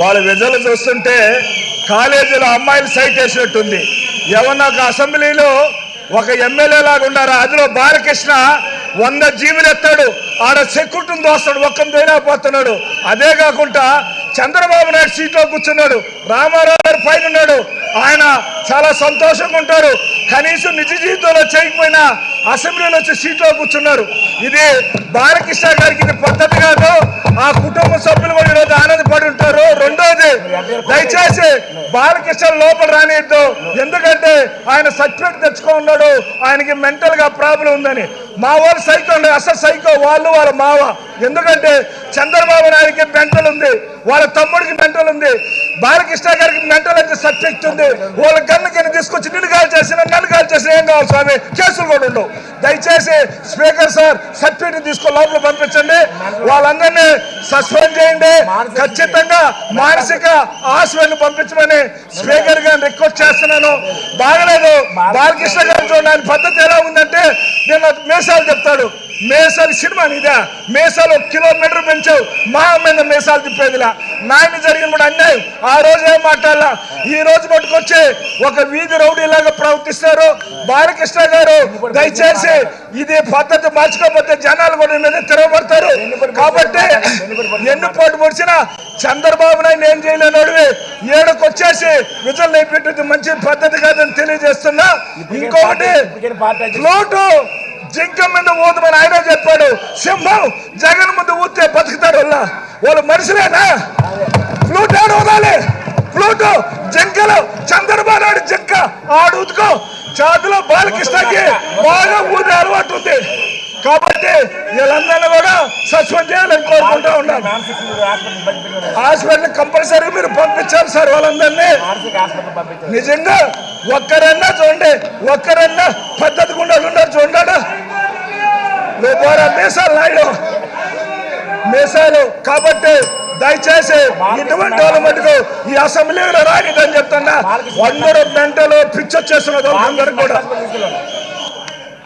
వాళ్ళ విజలు చూస్తుంటే కాలేజీలో అమ్మాయిలు సైట్ వేసినట్టుంది. ఏమన్నా ఒక అసెంబ్లీలో ఒక ఎమ్మెల్యే లాగా ఉన్నారా అదిలో బాలకృష్ణ వంద జీవులు ఎత్తాడు. ఆడ సెక్యూరిటీని దోస్తాడు. ఒక్కని పోతున్నాడు. అదే కాకుండా చంద్రబాబు నాయుడు సీట్లో కూర్చున్నాడు. రామారావు గారు పైన ఉన్నాడు. ఆయన చాలా సంతోషంగా ఉంటారు. కనీసం నిజ జీవితంలో చేయకపోయినా అసెంబ్లీలో వచ్చి సీట్లో కూర్చున్నారు. ఇది బాలకృష్ణ గారికి ఇది పద్ధతి కాదు. ఈరోజు ఉంటారు. రెండోది దయచేసి బాలకృష్ణ లోపల రానియద్దు. ఎందుకంటే ఆయన సర్టిఫికేట్ తెచ్చుకో ఉన్నాడు. ఆయనకి మెంటల్గా ప్రాబ్లం ఉందని. మా వాళ్ళు సైకో ఉండే అసలు సైకో వాళ్ళు వాళ్ళ మావ. ఎందుకంటే చంద్రబాబు నాయుడికి మెంటల్ ఉంది. వాళ్ళ తమ్ముడికి మెంటల్ ఉంది. బాలకృష్ణ గారికి మెంటల్ అయితే సబ్జెక్ట్ ఉంది. వాళ్ళ గన్ను కింద తీసుకొచ్చి నిన్ను కాల్ చేసిన నన్ను కాల్ చేసిన ఏం కావాలి స్వామి? కేసులు కూడా ఉండవు. దయచేసి స్పీకర్ సార్ సర్టిఫికెట్ తీసుకొని లోపల పంపించండి. వాళ్ళందరినీ సస్పెండ్ చేయండి. ఖచ్చితంగా మానసిక హాస్పిటల్ పంపించమని స్పీకర్ గారిని రిక్వెస్ట్ చేస్తున్నాను. బాగలేదు. బాలకృష్ణ గారు చూడడానికి పద్ధతి ఎలా ఉందంటే నేను మేసాలు చెప్తాడు. మేసాలు సినిమా నీదా? మేసాలు కిలోమీటర్ పెంచావు. మా మీద మేసాలు తిప్పేదిలా. నాయన జరిగిన కూడా అన్యాయం. ఆ రోజు ఏం మాట్లాడాల? ఈ రోజు పట్టుకొచ్చి ఒక వీధి రౌడీలాగా ప్రవర్తిస్తారు. బాలకృష్ణ గారు దయచేసి ఇది పద్ధతి మార్చుకోకపోతే జనాలు కూడా మీద తిరగబడతారు. కాబట్టి ఎన్ని పోటు పొడిచిన చంద్రబాబు నాయుడు ఏం చేయలేని అడివి. వచ్చేసి విజల్ పెట్టింది మంచి పద్ధతి కాదని తెలియజేస్తున్నా. ఇంకొకటి ఫ్లూటు జింక మీద ఊదమని ఆయన చెప్పాడు. సింహం జగన్ ముందు ఊతే బతుకుతాడు వాళ్ళ వాళ్ళు మనుషులేనా? ఫ్లూట్ ఆడు ఊదాలి ఫ్లూట్ జింకలు చంద్రబాబు నాయుడు జింక. ఆడు ఉతుకో. చేతిలో బాలకృష్ణకి బాగా ఊరి అలవాటు ఉంది. కాబట్టి వీళ్ళందరినీ కూడా సస్పెండ్ చేయాలని కోరుకుంటా ఉన్నాను. హాస్పిటల్ కంపల్సరీ మీరు పంపించాలి సార్ వాళ్ళందరినీ. నిజంగా ఒక్కరన్నా చూడండి ఒక్కరన్నా పద్ధతి గుండా ఉన్నారు చూడాడు పోరా మీసాలు నాయుడు. మీసాలు. కాబట్టి దయచేసి ఇటువంటి వాళ్ళ మటుకు ఈ అసెంబ్లీలో రానిదని చెప్తున్నా. అందరూ మెంటలు పిచ్చొచ్చేస్తున్నారు అందరికి కూడా.